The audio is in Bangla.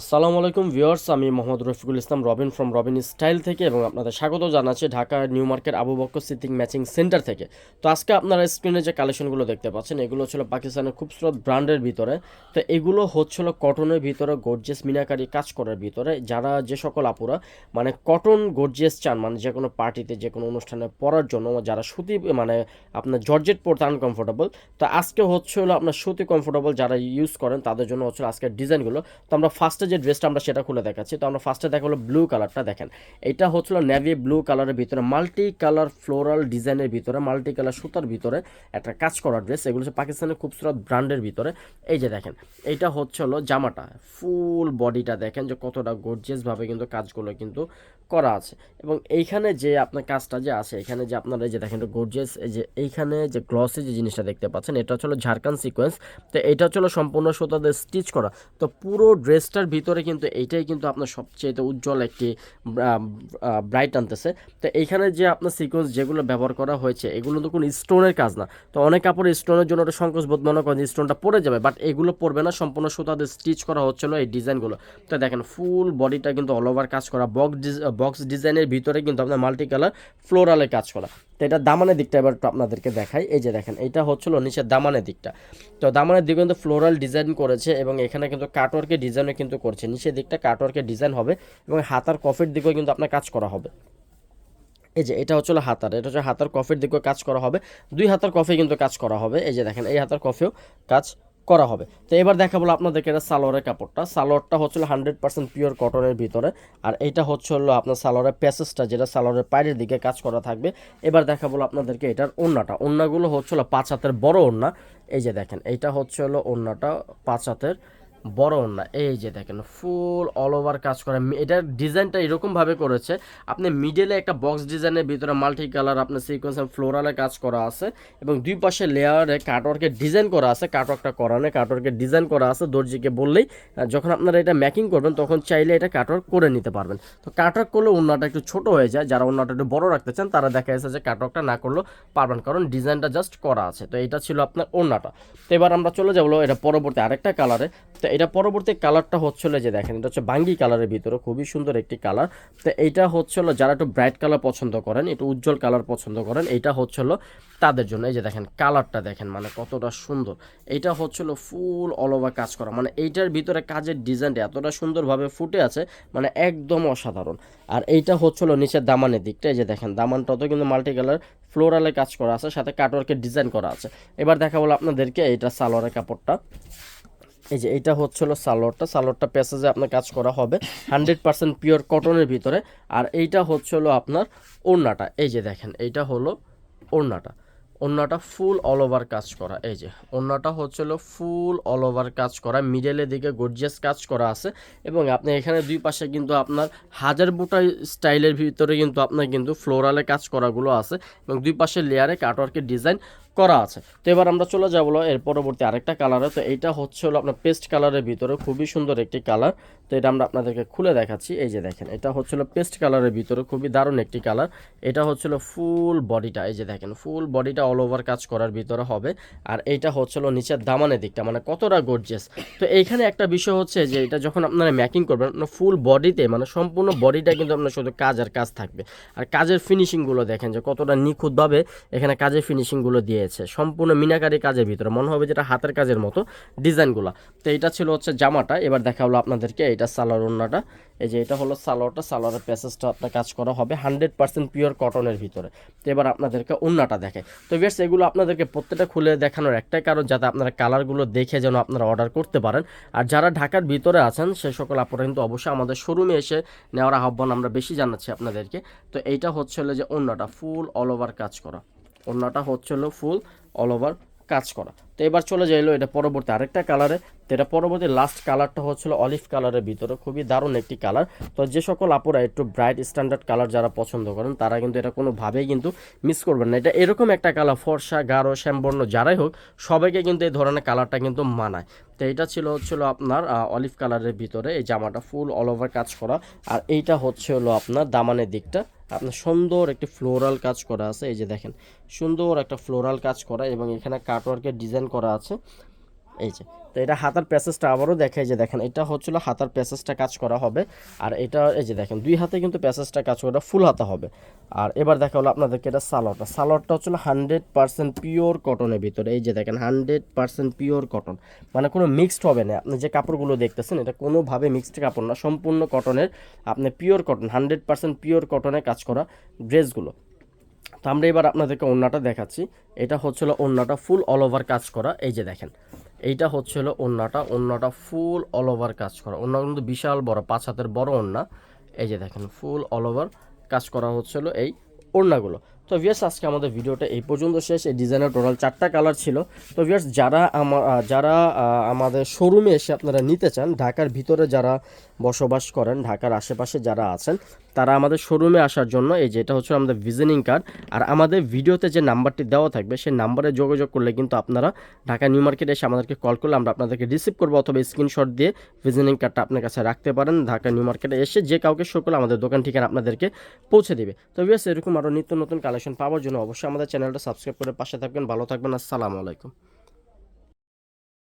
আসসালামু আলাইকুম ভিউয়ার্স, আমি মোহাম্মদ রফিকুল ইসলাম, রবিন ফ্রম রবিন স্টাইল থেকে এবং আপনাদের স্বাগত জানাচ্ছি Dhaka new market Abu Bakkar sitting matching centre থেকে। তো আজকে আপনারা স্ক্রিনে যে কালেকশনগুলো দেখতে পাচ্ছেন, এগুলো ছিল পাকিস্তানের খুবসুরত ব্র্যান্ডের ভিতরে। তো এগুলো হচ্ছিল কটনের ভিতরে গর্জিয়াস মিনাকারি কাজ করার ভিতরে। যারা যে সকল আপুরা মানে কটন গর্জিয়াস চান মানে যে কোনো পার্টিতে যে কোনো অনুষ্ঠানে পরার জন্য, যারা সুতি মানে আপনার জর্জেট পরতে আনকমফোর্টেবল তো আজকে হচ্ছে হলো আপনার সুতি কমফোর্টেবল যারা ইউজ করেন, তাদের জন্য হচ্ছে আজকের ডিজাইনগুলো তো আমরা ফার্স্টে যে ড্রেসটা আমরা সেটা খুলে দেখাচ্ছি। তো আমরা ফার্স্টে দেখা হলো ব্লু কালারটা দেখেন। এটা হচ্ছিল নেভি ব্লু কালারের ভিতরে মাল্টি কালার ফ্লোরাল ডিজাইনের ভিতরে মাল্টি কালার সুতার ভিতরে একটা কাজ করা ড্রেস এগুলো হচ্ছে পাকিস্তানের খুবসুরত ব্র্যান্ডের ভিতরে। এই যে দেখেন, এইটা হচ্ছে হলো জামাটা। ফুল বডিটা দেখেন যে কতটা গর্জিয়াসভাবে কিন্তু কাজগুলো কিন্তু করা আছে। এবং এইখানে যে আপনার কাজটা যে আছে, এখানে যে আপনারা যে দেখেন গর্জিয়াস এই যে এইখানে যে গ্লসে যে জিনিসটা দেখতে পাচ্ছেন, এটা হলো ঝাড়খান্ড সিকোয়েন্স তো এটা হলো সম্পূর্ণ সুতাদের স্টিচ করা। তো পুরো ড্রেসটার ভিতরে কিন্তু এইটাই কিন্তু আপনার সবচেয়ে উজ্জ্বল একটি ব্রাইট আনতেছে। তো এইখানে যে আপনার সিকোয়েন্স যেগুলো ব্যবহার করা হয়েছে, এগুলো তো কোনো স্টোনের কাজ না। তো অনেক কাপড় স্টোনের জন্য একটা সংকোচ বোধ মনে করেন স্টোনটা পড়ে যাবে বাট এগুলো পড়বে না। সম্পূর্ণ সুতাদের স্টিচ করা হচ্ছিল এই ডিজাইনগুলো তো দেখেন ফুল বডিটা কিন্তু অল ওভার কাজ করা। বক্স বক্স ডিজাইনের ভিতরে কিন্তু আপনার মাল্টি কালার ফ্লোরালে কাজ করা। তো এটা দামানের দিকটা এবার আপনাদেরকে দেখাই। এই যে দেখেন, এটা হচ্ছিল নিচের দামানের দিকটা। তো দামানের দিকে কিন্তু ফ্লোরাল ডিজাইন করেছে এবং এখানে কিন্তু কাটওয়ার্কের ডিজাইনও কিন্তু করছে। নিচের দিকটা কাটওয়ার্কের ডিজাইন হবে এবং হাতার কফের দিকেও কিন্তু আপনার কাজ করা হবে। এই যে এটা হচ্ছে হাতার, এটা হচ্ছে হাতার কফের দিকেও কাজ করা হবে। দুই হাতার কফে কিন্তু কাজ করা হবে। এই যে দেখেন, এই হাতার কফেও কাজ করা হবে। তো এবার দেখা বলো আপনাদেরকে এটা সালোয়ারের কাপড়টা। সালোয়ারটা হচ্ছিল হান্ড্রেড পার্সেন্ট পিওর কটনের ভিতরে। আর এইটা হচ্ছে হলো আপনার সালোয়ারের প্যাসেসটা যেটা সালোয়ারের পায়ের দিকে কাজ করা থাকবে। এবার দেখা বলো আপনাদেরকে এটার ওন্নাটা ওন্নাগুলো হচ্ছিল পাঁচ হাতের বড় ওন্না এই যে দেখেন, এইটা হচ্ছে হলো ওন্নাটা পাঁচ হাতের বড় ওন্না এই যে দেখেন ফুল অল ওভার কাজ করে। এটার ডিজাইনটা এরকমভাবে করেছে। আপনি মিডলে একটা বক্স ডিজাইনের ভিতরে মাল্টি কালার আপনার সিকোয়েন্স ফ্লোরালে কাজ করা আছে এবং দুই পাশে লেয়ারে কাটওয়ার্কের ডিজাইন করা আছে। কাটওয়ার্কটা করা নেই কাটওয়ার্কের ডিজাইন করা আছে দর্জিকে বললেই। যখন আপনারা এটা ম্যাকিং করবেন, তখন চাইলে এটা কাটওয়ার্ক করে নিতে পারবেন। তো কাটওয়ার্ক করলে ওন্নাটা একটু ছোট হয়ে যায়। যারা ওন্নাটা একটু বড় রাখতে চান, তারা দেখা যাচ্ছে যে কাটওয়ার্কটা না করলেও পারবেন, কারণ ডিজাইনটা জাস্ট করা আছে। তো এটা ছিল আপনার ওন্নাটা তো এবার আমরা চলে যাব এটা পরবর্তী আরেকটা কালারে তো এটা পরবর্তী কালারটা হচ্ছিল যে দেখেন, এটা হচ্ছে বাঙ্গি কালারের ভিতরে, খুবই সুন্দর একটি কালার। তো এইটা হচ্ছিল যারা একটু ব্রাইট কালার পছন্দ করেন, একটু উজ্জ্বল কালার পছন্দ করেন, এইটা হচ্ছিল তাদের জন্য। এই যে দেখেন, কালারটা দেখেন মানে কতটা সুন্দর। এইটা হচ্ছিল ফুল অল ওভার কাজ করা। মানে এইটার ভিতরে কাজের ডিজাইনটা এতটা সুন্দরভাবে ফুটে আছে মানে একদম অসাধারণ। আর এইটা হচ্ছিল নিচের দামানের দিকটা। এই যে দেখেন, দামানটাতেও কিন্তু মাল্টি কালার ফ্লোরালে কাজ করা আছে, সাথে কাটওয়ার্কের ডিজাইন করা আছে। এবার দেখা বলো আপনাদেরকে এইটা সালোয়ারের কাপড়টা। এই যে এটা হচ্ছিল সালোয়ারটা। সালোয়ারটা প্যাসেজে আপনার কাজ করা হবে। হান্ড্রেড পার্সেন্ট পিওর কটনের ভিতরে। আর এইটা হচ্ছিল আপনার ওড়নাটা। এই যে দেখেন, এইটা হলো ওড়নাটা। ওড়নাটা ফুল অল ওভার কাজ করা। এই যে, ওড়নাটা হচ্ছিল ফুল অল ওভার কাজ করা। মিডলের দিকে গর্জিয়াস কাজ করা আছে। এবং আপনি এখানে দুই পাশে কিন্তু আপনার হাজার বুটা স্টাইলের ভিতরে কিন্তু আপনার কিন্তু ফ্লোরালে কাজ করাগুলো আছে। এবং দুই পাশে লেয়ারে কাটওয়ার্কের ডিজাইন করা আছে। তো এবার আমরা চলে যাব এর পরবর্তী আরেকটা কালারে তো এইটা হচ্ছে হলো আপনার পেস্ট কালারের ভিতরে খুবই সুন্দর একটি কালার তো এটা আমরা আপনাদেরকে খুলে দেখাচ্ছি। এই যে দেখেন, এটা হচ্ছিল পেস্ট কালারের ভিতরে খুবই দারুণ একটি কালার এটা হচ্ছিল ফুল বডিটা এই যে দেখেন ফুল বডিটা অল ওভার কাজ করার ভিতরে হবে। আর এইটা হচ্ছিল নিচের দামানের দিকটা মানে কতটা গর্জেস তো এইখানে একটা বিষয় হচ্ছে যে এটা যখন আপনারা ম্যাকিং করবেন, আপনার ফুল বডিতে মানে সম্পূর্ণ বডিটা কিন্তু আপনার শুধু কাজ আর কাজ থাকবে। আর কাজের ফিনিশিংগুলো দেখেন যে কতটা নিখুঁতভাবে এখানে কাজের ফিনিশিংগুলো দিয়েছে, সম্পূর্ণ মিনাকারি কাজের ভিতরে। মনে হবে যেটা হাতের কাজের মতো ডিজাইনগুলো। তো এটা ছিল হচ্ছে জামাটা। এবার দেখা হলো আপনাদেরকে এটা সালোয়ার ওন্নাটা এই যে এটা হলো সালোয়ারটা, সালোয়ারের প্যাসেজটা আপনার কাজ করা হবে হান্ড্রেড পার্সেন্ট পিওর কটনের ভিতরে। তো এবার আপনাদেরকে ওন্নাটা দেখে তো বেশ এগুলো আপনাদেরকে প্রত্যেকটা খুলে দেখানোর একটাই কারণ, যাতে আপনারা কালারগুলো দেখে যেন আপনারা অর্ডার করতে পারেন। আর যারা ঢাকার ভিতরে আছেন, সে সকল আপনারা কিন্তু অবশ্যই আমাদের শোরুমে এসে নেওয়ার আহ্বান আমরা বেশি জানাচ্ছি আপনাদেরকে। তো এইটা হচ্ছে হলো যে ওন্নাটা ফুল অল ওভার কাজ করা। ওন্নাটা হচ্ছিল ফুল অল ওভার কাজ করা। তো এবার চলে যাইলো এটা পরবর্তী আরেকটা কালারে তো এটা পরবর্তী লাস্ট কালারটা হচ্ছিল অলিভ কালারের ভিতরে, খুবই দারুণ একটি কালার তো যে সকল আপুরা একটু ব্রাইট স্ট্যান্ডার্ড কালার যারা পছন্দ করেন, তারা কিন্তু এটা কোনোভাবেই কিন্তু মিস করবেন না। এটা এরকম একটা কালার ফর্সা, গাঢ়, শ্যামবর্ণ, যারাই হোক, সবাইকে কিন্তু এই ধরনের কালারটা কিন্তু মানায়। তো এইটা ছিল হচ্ছিল আপনার অলিভ কালারের ভিতরে এই জামাটা ফুল অল ওভার কাজ করা। আর এইটা হচ্ছে হলো আপনার দামানের দিকটা। আপনার সুন্দর একটি ফ্লোরাল কাজ করা আছে, এই যে দেখেন। সুন্দর একটা ফ্লোরাল কাজ করা এবং এখানে কাটওয়ার্কের ডিজাইন করা আছে। এই যে, তো এটা হাতার প্যাসেজটা আবারও দেখাই যে দেখেন, এটা হচ্ছিল হাতার প্যাসেজটা কাজ করা হবে। আর এটা, এই যে দেখেন, দুই হাতে কিন্তু প্যাসেজটা কাজ করা ফুল হাতা হবে। আর এবার দেখা হলো আপনাদেরকে এটা সালোয়ারটা। সালোয়ারটা হচ্ছিল হান্ড্রেড পার্সেন্ট পিওর কটনের ভিতরে। এই যে দেখেন হান্ড্রেড পার্সেন্ট পিওর কটন মানে কোনো মিক্সড হবে না। আপনি যে কাপড়গুলো দেখতেছেন, এটা কোনোভাবে মিক্সড কাপড় না। সম্পূর্ণ কটনের আপনি pure cotton hundred percent pure কটনে কাজ করা ড্রেসগুলো তো আমরা এবার আপনাদেরকে ওন্নাটা দেখাচ্ছি। এটা হচ্ছিল ওন্নাটা ফুল অল ওভার কাজ করা। এই যে দেখেন এইটা হচ্ছে হলো ওন্নাটা। ওন্নাটা ফুল অল ওভার কাজ করা। ওন্না কিন্তু বিশাল বড়, পাঁচ হাতের বড় ওন্না। এই যে দেখেন, ফুল অল ওভার কাজ করা হচ্ছিল এই ওড়নাগুলো তো ভিয়ার্স আজকে আমাদের ভিডিওটা এই পর্যন্ত শেষ। এই ডিজাইনের টোটাল চারটা কালার ছিল। তো ভিয়ার্স যারা আমা- আহ, যারা আমাদের শোরুমে এসে আপনারা নিতে চান ঢাকার ভিতরে যারা বসবাস করেন ঢাকার আশেপাশে যারা আছেন তারা আমাদের শোরুমে আসার জন্য এই যে এটা হচ্ছে আমাদের ভিজিটিং কার্ড আর আমাদের ভিডিওতে যে নাম্বারটি দেওয়া থাকবে সেই নাম্বারে যোগাযোগ করলে কিন্তু আপনারা ঢাকা নিউ মার্কেটে এসে আমাদেরকে কল করলে আমরা আপনাদেরকে রিসিভ করব অথবা স্ক্রিনশট দিয়ে ভিজিটিং কার্ডটা আপনার কাছে রাখতে পারেন। ঢাকা নিউ মার্কেটে এসে যে কাউকে শো করলে আমাদের দোকান ঠিকানা আপনাদেরকে পৌঁছে দেবে। তো বিয়াস এরকম আরও নিত্য নতুন কালেকশন পাওয়ার জন্য অবশ্যই আমাদের চ্যানেলটা সাবস্ক্রাইব করে পাশে থাকবেন। ভালো থাকবেন। আসসালামু আলাইকুম।